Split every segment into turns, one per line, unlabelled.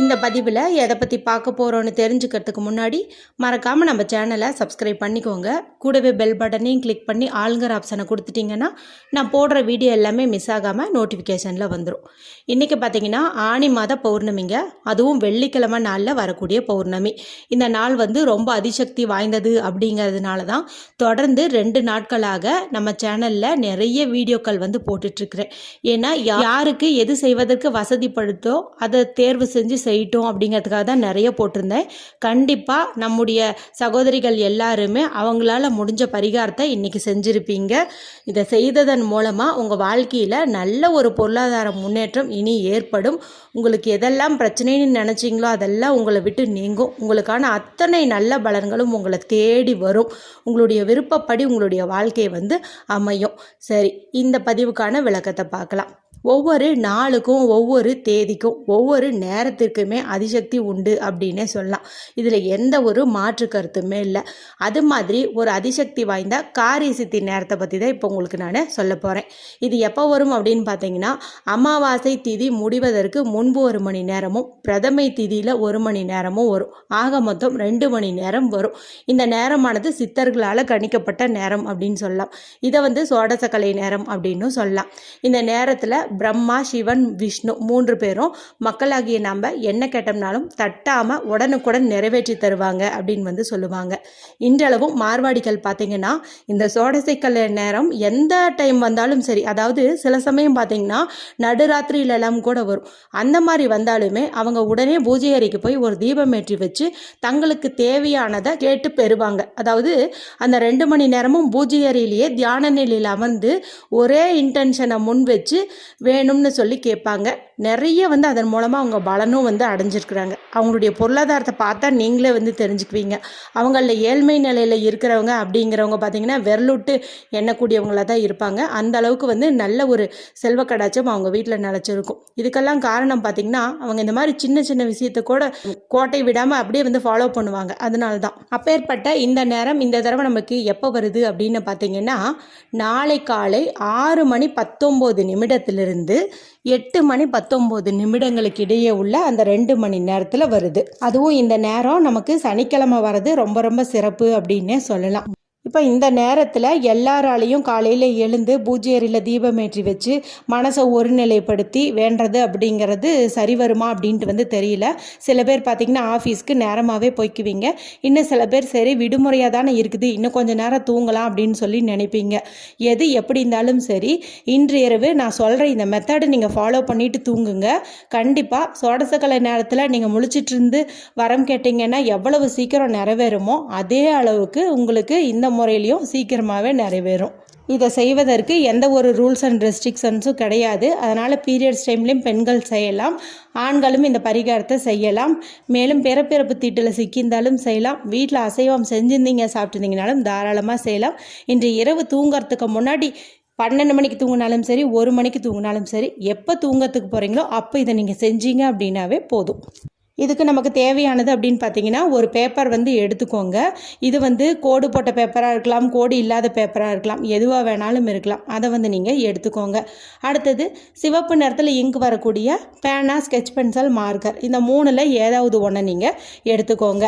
இந்த பதிவில் எதை பற்றி பார்க்க போகிறோன்னு தெரிஞ்சுக்கிறதுக்கு முன்னாடி மறக்காமல் நம்ம சேனலை சப்ஸ்கிரைப் பண்ணிக்கோங்க. கூடவே பெல் பட்டனையும் கிளிக் பண்ணி ஆளுங்கிற ஆப்ஷனை கொடுத்துட்டிங்கன்னா நான் போடுற வீடியோ எல்லாமே மிஸ் ஆகாமல் நோட்டிஃபிகேஷனில் வந்துடும் இன்றைக்கி பார்த்தீங்கன்னா ஆனி மாத பௌர்ணமிங்க. அதுவும் வெள்ளிக்கிழமை நாளில் வரக்கூடிய பௌர்ணமி. இந்த நாள் வந்து ரொம்ப அதிசக்தி வாய்ந்தது அப்படிங்கிறதுனால தான் தொடர்ந்து ரெண்டு நாட்களாக நம்ம சேனலில் நிறைய வீடியோக்கள் வந்து போட்டுட்ருக்கிறேன் ஏன்னா யாருக்கு எது செய்வதற்கு வசதிப்படுத்தோ அதை தேர்வு செஞ்சு செய்யட்டும் அப்படிங்கிறதுக்காக தான் நிறைய போட்டிருந்தேன். கண்டிப்பாக நம்முடைய சகோதரிகள் எல்லாருமே அவங்களால முடிஞ்ச பரிகாரத்தை இன்றைக்கி செஞ்சுருப்பீங்க. இதை செய்ததன் மூலமாக உங்கள் வாழ்க்கையில் நல்ல ஒரு பொருளாதார முன்னேற்றம் இனி ஏற்படும். உங்களுக்கு எதெல்லாம் பிரச்சனைன்னு நினச்சிங்களோ அதெல்லாம் உங்களை விட்டு நீங்கும். உங்களுக்கான அத்தனை நல்ல பலன்களும் உங்களை தேடி வரும். உங்களுடைய விருப்பப்படி உங்களுடைய வாழ்க்கை வந்து அமையும். சரி இந்த பதிவுக்கான விளக்கத்தை பார்க்கலாம். ஒவ்வொரு நாளுக்கும் ஒவ்வொரு தேதிக்கும் ஒவ்வொரு நேரத்திற்கும் அதிசக்தி உண்டு அப்படின்னே சொல்லலாம். இதில் எந்த ஒரு மாற்று கருத்துமே இல்லை. அது மாதிரி ஒரு அதிசக்தி வாய்ந்த காரி சித்தி நேரத்தை பற்றி தான் இப்போ உங்களுக்கு நான் சொல்ல போகிறேன் இது எப்போ வரும் அப்படின்னு பார்த்தீங்கன்னா அமாவாசை திதி முடிவதற்கு முன்பு ஒரு மணி நேரமும் பிரதமை திதியில் ஒரு மணி நேரமும் வரும். ஆக மொத்தம் ரெண்டு மணி நேரம் வரும். இந்த நேரமானது சித்தர்களால் கணிக்கப்பட்ட நேரம் அப்படின்னு சொல்லலாம். இதை வந்து சோடசக்கலை நேரம் அப்படின்னு சொல்லலாம். இந்த நேரத்தில் பிரம்மா சிவன் விஷ்ணு மூன்று பேரும் மக்களாகிய நம்ம என்ன கேட்டோம்னாலும் தட்டாமல் உடனுக்குடன் நிறைவேற்றி தருவாங்க அப்படின்னு வந்து சொல்லுவாங்க. இன்றளவும் மார்வாடிகள் பார்த்தீங்கன்னா இந்த சோடசைக்கல் நேரம் எந்த டைம் வந்தாலும் சரி அதாவது சில சமயம் பார்த்தீங்கன்னா நடுராத்திரியிலெல்லாம் கூட வரும். அந்த மாதிரி வந்தாலுமே அவங்க உடனே பூஜை அறைக்கு போய் ஒரு தீபம் ஏற்றி வச்சு தங்களுக்கு தேவையானதை கேட்டு பெறுவாங்க. அதாவது அந்த ரெண்டு மணி நேரமும் பூஜை அறையிலேயே தியான நிலையில் அமர்ந்து ஒரே இன்டென்ஷனை முன் வச்சு வேணும்னு சொல்லி கேட்பாங்க. நிறைய வந்து அதன் மூலமாக அவங்க பலனும் வந்து அடைஞ்சிருக்கிறாங்க. அவங்களுடைய பொருளாதாரத்தை பார்த்தா நீங்களே வந்து தெரிஞ்சுக்குவீங்க. அவங்களில் ஏழ்மை நிலையில் இருக்கிறவங்க அப்படிங்கிறவங்க பார்த்தீங்கன்னா விரலுட்டு எண்ணக்கூடியவங்களாக தான் இருப்பாங்க. அந்த அளவுக்கு வந்து நல்ல ஒரு செல்வ கடாச்சம் அவங்க வீட்டில் நிலச்சிருக்கும். இதுக்கெல்லாம் காரணம் பார்த்தீங்கன்னா அவங்க இந்த மாதிரி சின்ன சின்ன விஷயத்தை கூட கோட்டை விடாமல் அப்படியே வந்து ஃபாலோ பண்ணுவாங்க. அதனால தான். அப்பேற்பட்ட இந்த நேரம் இந்த தடவை நமக்கு எப்போ வருது அப்படின்னு பார்த்தீங்கன்னா நாளை காலை ஆறு மணி பத்தொம்போது நிமிடத்திலிருந்து எட்டு மணி பத்து பத்தொம்போது நிமிடங்களுக்கு இடையே உள்ள அந்த ரெண்டு மணி நேரத்தில் வருது. அதுவும் இந்த நேரம் நமக்கு சனிக்கிழமை வர்றது ரொம்ப ரொம்ப சிறப்பு அப்படின்னே சொல்லலாம். இப்போ இந்த நேரத்தில் எல்லாராலையும் காலையில் எழுந்து பூஜை தீபமேற்றி வச்சு மனசை ஒருநிலைப்படுத்தி வேண்டது அப்படிங்கிறது சரி வருமா அப்படின்ட்டு வந்து தெரியல. சில பேர் பார்த்திங்கன்னா ஆஃபீஸ்க்கு நேரமாகவே போய்க்குவீங்க. இன்னும் சில பேர் சரி விடுமுறையாக தானே இருக்குது. இன்னும் கொஞ்சம் நேரம் தூங்கலாம் அப்படின்னு சொல்லி நினைப்பீங்க. எது எப்படி இருந்தாலும் சரி இன்று இரவு நான் சொல்கிற இந்த மெத்தடை நீங்கள் ஃபாலோ பண்ணிட்டு தூங்குங்க. கண்டிப்பாக சோடசக்கலை நேரத்தில் நீங்கள் முழிச்சிட்டு இருந்து வரம் கேட்டிங்கன்னா எவ்வளவு சீக்கிரம் நிறைவேறுமோ அதே அளவுக்கு உங்களுக்கு இந்த முறையிலையும் சீக்கிரமாகவே நிறைவேறும். இதை செய்வதற்கு எந்த ஒரு ரூல்ஸ் அண்ட் ரெஸ்ட்ரிக்ஷன்ஸும் கிடையாது. அதனால் பீரியட்ஸ் டைம்லேயும் பெண்கள் செய்யலாம். ஆண்களும் இந்த பரிகாரத்தை செய்யலாம். மேலும் பிறப்பிறப்பு தீட்டில் சிக்கியிருந்தாலும் செய்யலாம். வீட்டில் அசைவம் செஞ்சிருந்தீங்க சாப்பிட்டுருந்தீங்கனாலும் தாராளமாக செய்யலாம். இன்று இரவு தூங்குறதுக்கு முன்னாடி பன்னெண்டு மணிக்கு தூங்கினாலும் சரி ஒரு மணிக்கு தூங்கினாலும் சரி எப்போ தூங்கறதுக்கு போகிறீங்களோ அப்போ இதை நீங்கள் செஞ்சீங்க அப்படின்னாவே போதும். இதுக்கு நமக்கு தேவையானது அப்படின்னு பார்த்தீங்கன்னா ஒரு பேப்பர் வந்து எடுத்துக்கோங்க. இது வந்து கோடு போட்ட பேப்பராக இருக்கலாம் கோடு இல்லாத பேப்பராக இருக்கலாம் எதுவாக வேணாலும் இருக்கலாம். அதை வந்து நீங்கள் எடுத்துக்கோங்க. அடுத்தது சிவப்பு நிறத்தில் இங்கு வரக்கூடிய பேனா ஸ்கெட்ச் பென்சில் மார்க்கர் இந்த மூணில் ஏதாவது ஒன்று நீங்கள் எடுத்துக்கோங்க.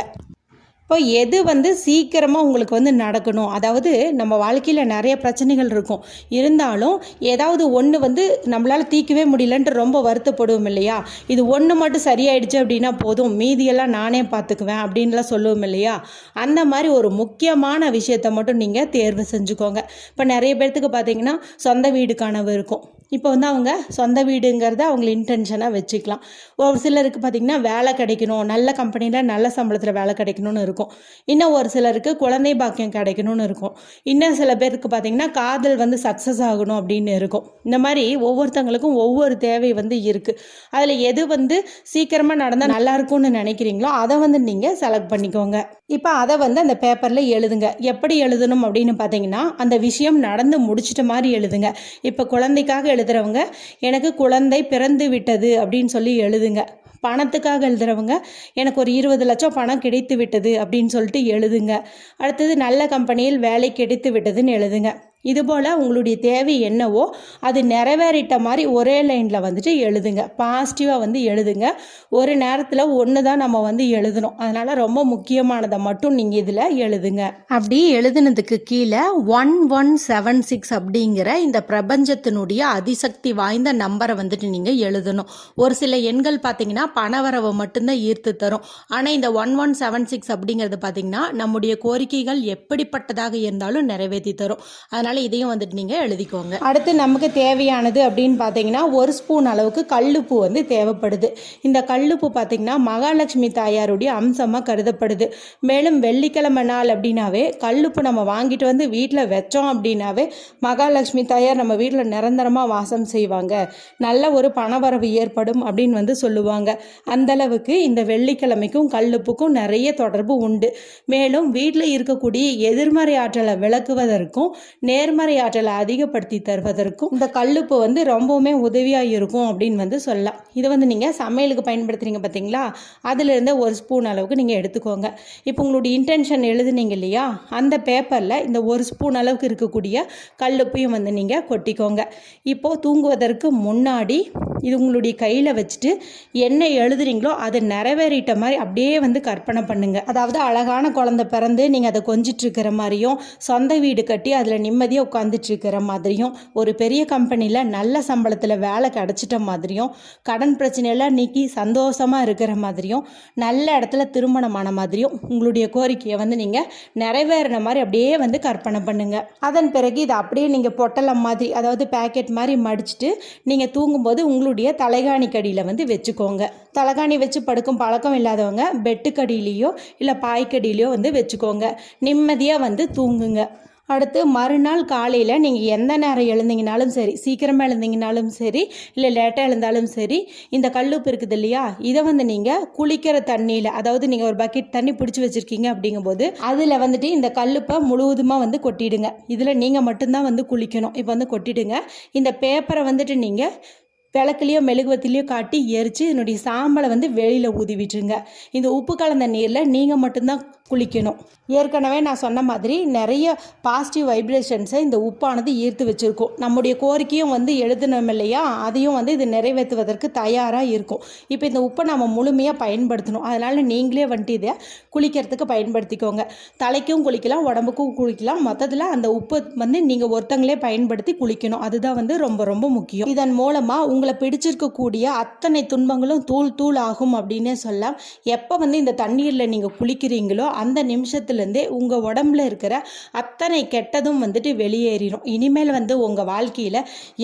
இப்போ எது வந்து சீக்கிரமாக உங்களுக்கு வந்து நடக்கணும்? அதாவது நம்ம வாழ்க்கையில் நிறைய பிரச்சனைகள் இருக்கும். இருந்தாலும் ஏதாவது ஒன்று வந்து நம்மளால் தீர்க்கவே முடியலன்ட்டு ரொம்ப வருத்தப்படுவோம் இல்லையா? இது ஒன்று மட்டும் சரியாயிடுச்சு அப்படின்னா போதும். மீதியெல்லாம் நானே பார்த்துக்குவேன் அப்படின்லாம் சொல்லுவோம் இல்லையா? அந்த மாதிரி ஒரு முக்கியமான விஷயத்தை மட்டும் நீங்கள் தேர்வு செஞ்சுக்கோங்க. இப்போ நிறைய பேர்த்துக்கு பார்த்தீங்கன்னா சொந்த வீடு கனவு இருக்கும். இப்போ வந்து அவங்க சொந்த வீடுங்கிறத அவங்க இன்டென்ஷனாக வச்சுக்கலாம். ஒரு சிலருக்கு பார்த்திங்கன்னா வேலை கிடைக்கணும் நல்ல கம்பெனியில் நல்ல சம்பளத்தில் வேலை கிடைக்கணும்னு இருக்கும். இன்னும் ஒரு சிலருக்கு குழந்தை பாக்கியம் கிடைக்கணும்னு இருக்கும். இன்னும் சில பேருக்கு பார்த்திங்கன்னா காதல் வந்து சக்ஸஸ் ஆகணும் அப்படின்னு இருக்கும். இந்த மாதிரி ஒவ்வொருத்தங்களுக்கும் ஒவ்வொரு தேவை வந்து இருக்குது அதில் எது வந்து சீக்கிரமாக நடந்தால் நல்லாயிருக்கும்னு நினைக்கிறீங்களோ அதை வந்து நீங்கள் செலக்ட் பண்ணிக்கோங்க. இப்போ அதை வந்து அந்த பேப்பரில் எழுதுங்க. எப்படி எழுதணும் அப்படின்னு பார்த்தீங்கன்னா அந்த விஷயம் நடந்து முடிச்சிட்ட மாதிரி எழுதுங்க. இப்போ குழந்தைக்காக எழுதுறவங்க எனக்கு குழந்தை பிறந்து விட்டது அப்படின்னு சொல்லி எழுதுங்க. பணத்துக்காக எழுதுறவங்க எனக்கு ஒரு இருபது லட்சம் பணம் கிடைத்து விட்டது அப்படின்னு சொல்லிட்டு எழுதுங்க. அடுத்தது நல்ல கம்பெனியில் வேலை கிடைத்து விட்டதுன்னு எழுதுங்க. இதுபோல் உங்களுடைய தேவை என்னவோ அது நிறைவேறிட்ட மாதிரி ஒரே லைனில் வந்துட்டு எழுதுங்க. பாசிட்டிவாக வந்து எழுதுங்க. ஒரு நேரத்தில் ஒன்று தான் நம்ம வந்து எழுதணும். அதனால் ரொம்ப முக்கியமானதை மட்டும் நீங்கள் இதில் எழுதுங்க. அப்படி எழுதுனதுக்கு கீழே ஒன் ஒன் செவன் சிக்ஸ் அப்படிங்கிற இந்த பிரபஞ்சத்தினுடைய அதிசக்தி வாய்ந்த நம்பரை வந்துட்டு நீங்கள் எழுதணும். ஒரு சில எண்கள் பார்த்தீங்கன்னா பணவரவை மட்டும்தான் ஈர்த்து தரும். ஆனால் இந்த ஒன் ஒன் செவன் சிக்ஸ் அப்படிங்கிறது பார்த்தீங்கன்னா நம்முடைய கோரிக்கைகள் எப்படிப்பட்டதாக இருந்தாலும் நிறைவேற்றி தரும். அதனால் இதையும் வந்துட்டு நீங்கள் எழுதிக்கோங்க. அடுத்து நமக்கு தேவையானது அப்படின்னு பார்த்தீங்கன்னா ஒரு ஸ்பூன் அளவுக்கு கல்லுப்பு வந்து தேவைப்படுது. இந்த கல்லுப்பு பார்த்தீங்கன்னா மகாலட்சுமி தாயாருடைய அம்சமாக கருதப்படுது. மேலும் வெள்ளிக்கிழமை நாள் அப்படின்னாவே கல்லுப்பு நம்ம வாங்கிட்டு வந்து வீட்டில் வச்சோம் அப்படின்னாவே மகாலட்சுமி தாயார் நம்ம வீட்டில் நிரந்தரமாக வாசம் செய்வாங்க. நல்ல ஒரு பணவரவு ஏற்படும் அப்படின்னு வந்து சொல்லுவாங்க. அந்த அளவுக்கு இந்த வெள்ளிக்கிழமைக்கும் கல்லுப்புக்கும் நிறைய தொடர்பு உண்டு. மேலும் வீட்டில் இருக்கக்கூடிய எதிர்மறை ஆற்றலை விளக்குவதற்கும் நேர்மறை ஆற்றலை அதிகப்படுத்தி தருவதற்கும் இந்த கல்லுப்பு வந்து ரொம்பவுமே உதவியாக இருக்கும் அப்படின்னு வந்து சொல்லலாம். இதை வந்து நீங்கள் சமையலுக்கு பயன்படுத்துறீங்க பார்த்தீங்களா அதிலிருந்து ஒரு ஸ்பூன் அளவுக்கு நீங்கள் எடுத்துக்கோங்க. இப்போ உங்களுடைய இன்டென்ஷன் எழுதுனீங்க இல்லையா? அந்த பேப்பரில் இந்த ஒரு ஸ்பூன் அளவுக்கு இருக்கக்கூடிய கல்லுப்பையும் வந்து நீங்கள் கொட்டிக்கோங்க. இப்போது தூங்குவதற்கு முன்னாடி இது உங்களுடைய கையில் வச்சுட்டு என்ன எழுதுறீங்களோ அதை நிறைவேறிட்ட மாதிரி அப்படியே வந்து கற்பனை பண்ணுங்கள் அதாவது அழகான குழந்தை பிறந்து நீங்கள் அதை கொஞ்சிட்டு இருக்கிற மாதிரியும் சொந்த வீடு கட்டி அதில் நிம்மதியாக உட்காந்துட்டு இருக்கிற மாதிரியும் ஒரு பெரிய கம்பெனியில் நல்ல சம்பளத்தில் வேலை கிடச்சிட்ட மாதிரியும் கடன் பிரச்சனையெல்லாம் நீக்கி சந்தோஷமாக இருக்கிற மாதிரியும் நல்ல இடத்துல திருமணமான மாதிரியும் உங்களுடைய கோரிக்கையை வந்து நீங்கள் நிறைவேறின மாதிரி அப்படியே வந்து கற்பனை பண்ணுங்கள் அதன் பிறகு இதை அப்படியே நீங்கள் பொட்டலம் மாதிரி அதாவது பேக்கெட் மாதிரி மடிச்சுட்டு நீங்கள் தூங்கும்போது உங்களுடைய தலைகாணி கடியில் வந்து வச்சுக்கோங்க. தலைகாணி வச்சு படுக்கும் பழக்கம் இல்லாதவங்க பெட்டுக்கடியிலையோ இல்லை பாய்க்கடியிலையோ வந்து வச்சுக்கோங்க. நிம்மதியாக வந்து தூங்குங்க. அடுத்து மறுநாள் காலையில் நீங்கள் எந்த நேரம் எழுந்தீங்கனாலும் சரி சீக்கிரமாக எழுந்தீங்கனாலும் சரி இல்லை லேட்டாக எழுந்தாலும் சரி இந்த கல்லுப்பு இருக்குது இல்லையா? இதை வந்து நீங்கள் குளிக்கிற தண்ணியில் அதாவது நீங்கள் ஒரு பக்கெட் தண்ணி பிடிச்சி வச்சுருக்கீங்க அப்படிங்கும்போது அதில் வந்துட்டு இந்த கல்லுப்பை முழுவதுமாக வந்து கொட்டிடுங்க. இதில் நீங்கள் மட்டும்தான் வந்து குளிக்கணும். இப்போ வந்து கொட்டிடுங்க. இந்த பேப்பரை வந்துட்டு நீங்கள் விளக்குலையோ மெழுகுவத்திலையோ காட்டி எரித்து இதனுடைய சாம்பலை வந்து வெளியில் ஊதி விட்டுருங்க இந்த உப்பு கலந்த நீரில் நீங்கள் மட்டும்தான் குளிக்கணும். ஏற்கனவே நான் சொன்ன மாதிரி நிறைய பாசிட்டிவ் வைப்ரேஷன்ஸை இந்த உப்பானது ஈர்த்து வச்சுருக்கும். நம்முடைய கோரிக்கையும் வந்து எழுதணும் இல்லையா? அதையும் வந்து இது நிறைவேற்றுவதற்கு தயாராக இருக்கும். இப்போ இந்த உப்பை நம்ம முழுமையாக பயன்படுத்தணும். அதனால் நீங்களே வந்துட்டு இதை குளிக்கிறதுக்கு பயன்படுத்திக்கோங்க. தலைக்கும் குளிக்கலாம் உடம்புக்கும் குளிக்கலாம். மொத்தத்தில் அந்த உப்பை வந்து நீங்கள் ஒருத்தங்களே பயன்படுத்தி குளிக்கணும். அதுதான் வந்து ரொம்ப ரொம்ப முக்கியம். இதன் மூலமாக உங்களை பிடிச்சிருக்கக்கூடிய அத்தனை துன்பங்களும் தூள் தூள் ஆகும் அப்படின்னே சொல்லலாம். எப்போ வந்து இந்த தண்ணீரில் நீங்கள் குளிக்கிறீங்களோ அந்த நிமிஷத்துலேருந்தே உங்கள் உடம்புல இருக்கிற அத்தனை கெட்டதும் வந்துட்டு வெளியேறிடும் இனிமேல் வந்து உங்கள் வாழ்க்கையில்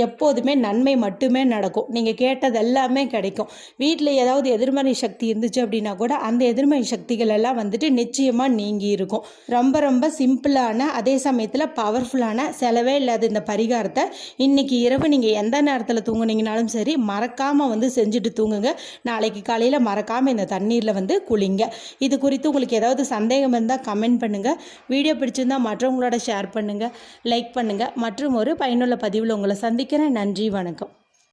எப்போதுமே நன்மை மட்டுமே நடக்கும். நீங்கள் கேட்டது எல்லாமே கிடைக்கும். வீட்டில் ஏதாவது எதிர்மறை சக்தி இருந்துச்சு அப்படின்னா கூட அந்த எதிர்மறை சக்திகள் எல்லாம் வந்துட்டு நிச்சயமாக நீங்கி இருக்கும். ரொம்ப ரொம்ப சிம்பிளான அதே சமயத்தில் பவர்ஃபுல்லான செலவே இல்லாத இந்த பரிகாரத்தை இன்னைக்கு இரவு நீங்கள் எந்த நேரத்தில் தூங்குனீங்கனாலும் சரி மறக்காமல் வந்து செஞ்சுட்டு தூங்குங்க. நாளைக்கு காலையில் மறக்காமல் இந்த தண்ணீரில் வந்து குளிங்க. இது குறித்து உங்களுக்கு ஏதாவது சந்தேகம் இருந்தால் கமெண்ட் பண்ணுங்கள் வீடியோ பிடிச்சிருந்தால் மற்றவங்களோட ஷேர் பண்ணுங்கள் லைக் பண்ணுங்கள் மற்றும் ஒரு பயனுள்ள பதிவில் உங்களை சந்திக்கிறேன். நன்றி வணக்கம்.